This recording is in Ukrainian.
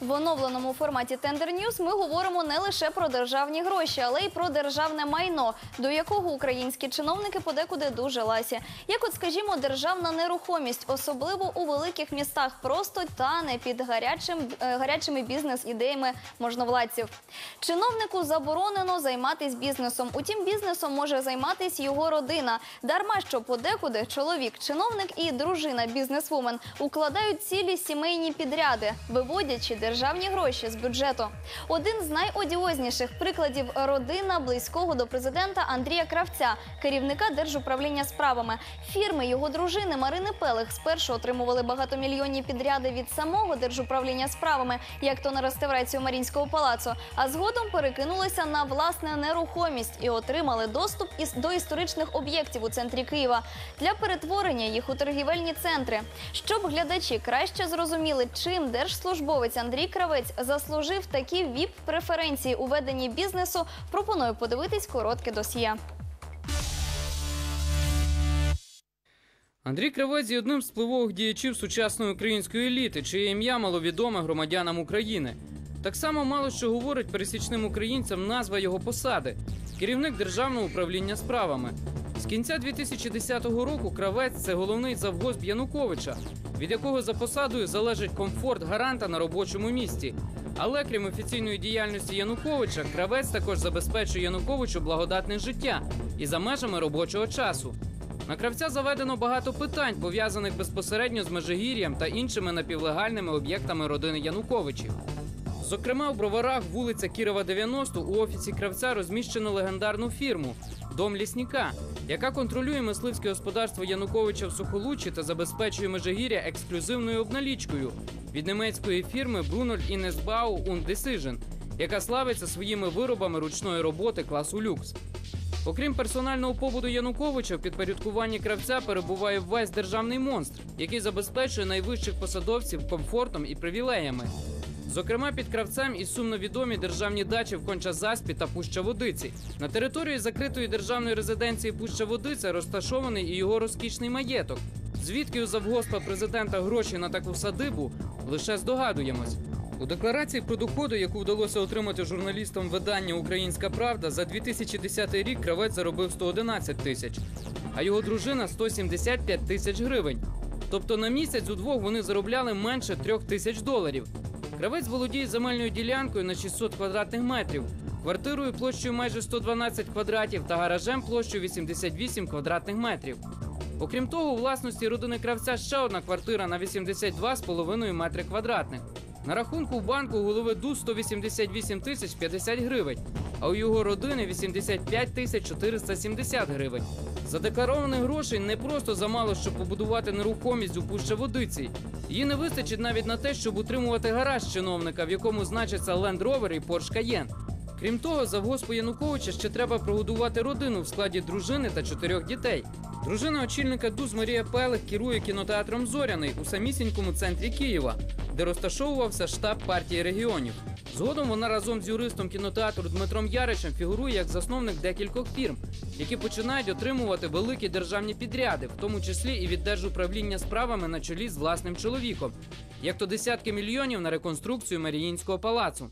В оновленому форматі Tender News ми говоримо не лише про державні гроші, але й про державне майно, до якого українські чиновники подекуди дуже ласі. Як, от, скажімо, державна нерухомість, особливо у великих містах, просто тане під гарячим, е, гарячими бізнес-ідеями можновладців. Чиновнику заборонено займатися бізнесом. Утім, бізнесом може займатися його родина. Дарма що подекуди чоловік, чиновник і дружина бізнесвумен укладають цілі сімейні підряди, виводячи державні гроші з бюджету. Один з найодіозніших прикладів родина близького до президента Андрія Кравця, керівника держуправління справами. Фірми його дружини Марини Пелих спершу отримували багатомільйонні підряди від самого держуправління справами, як то на реставрацію Марінського палацу, а згодом перекинулися на власне нерухомість і отримали доступ до історичних об'єктів у центрі Києва для перетворення їх у торгівельні центри. Щоб глядачі краще зрозуміли, чим держслужбовець Андрій Кравець заслужив такі віп-преференції у веденні бізнесу, пропоную подивитись коротке досьє. Андрій Кравець є одним з впливових діячів сучасної української еліти, чиє ім'я маловідоме громадянам України. Так само мало що говорить пересічним українцям назва його посади керівник державного управління справами. З кінця 2010 року кравець це головний завгосп Януковича, від якого за посадою залежить комфорт гаранта на робочому місці. Але крім офіційної діяльності Януковича, кравець також забезпечує Януковичу благодатне життя і за межами робочого часу. На кравця заведено багато питань, пов'язаних безпосередньо з Межигір'ям та іншими напівлегальними об'єктами родини Януковичів. Зокрема, в броварах вулиця Кірова, 90, у офісі кравця розміщено легендарну фірму Дом лісника, яка контролює мисливське господарство Януковича в Сухолуччі та забезпечує Межигір'я ексклюзивною обналічкою від німецької фірми Innesbau und Decision, яка славиться своїми виробами ручної роботи класу люкс. Окрім персонального побуду Януковича, в підпорядкуванні кравця перебуває весь державний монстр, який забезпечує найвищих посадовців комфортом і привілеями. Зокрема, під кравцем і сумно відомі державні дачі в Конча-Заспі та Пуща Водиці. На території закритої державної резиденції Пуща Водиця розташований і його розкішний маєток. Звідки у завгоспа президента гроші на таку садибу, лише здогадуємось. У декларації про доходи, яку вдалося отримати журналістам видання Українська Правда, за 2010 рік кравець заробив 111 тисяч, а його дружина 175 тисяч гривень. Тобто на місяць удвох вони заробляли менше трьох тисяч доларів. Кравець володіє земельною ділянкою на 600 квадратних метрів, квартирою площею майже 112 квадратів та гаражем площею 88 квадратних метрів. Окрім того, у власності родини кравця ще одна квартира на 82,5 метри квадратних. На рахунку в банку голови ДУ 188 тисяч 50 гривень, а у його родини 85 тисяч 470 гривень. Задекларованих грошей не просто замало, щоб побудувати нерухомість у Пуща Водиці. Її не вистачить навіть на те, щоб утримувати гараж чиновника, в якому значаться Land Rover і Porsche Cayenne. Крім того, завгоспу Януковича ще треба прогодувати родину в складі дружини та чотирьох дітей. Дружина очільника ДУЗ Марія Пелих керує кінотеатром Зоряний у самісінькому центрі Києва, де розташовувався штаб партії регіонів. Згодом вона разом з юристом кінотеатру Дмитром Яричем фігурує як засновник декількох фірм, які починають отримувати великі державні підряди, в тому числі і від держуправління справами на чолі з власним чоловіком, як то десятки мільйонів на реконструкцію Маріїнського палацу.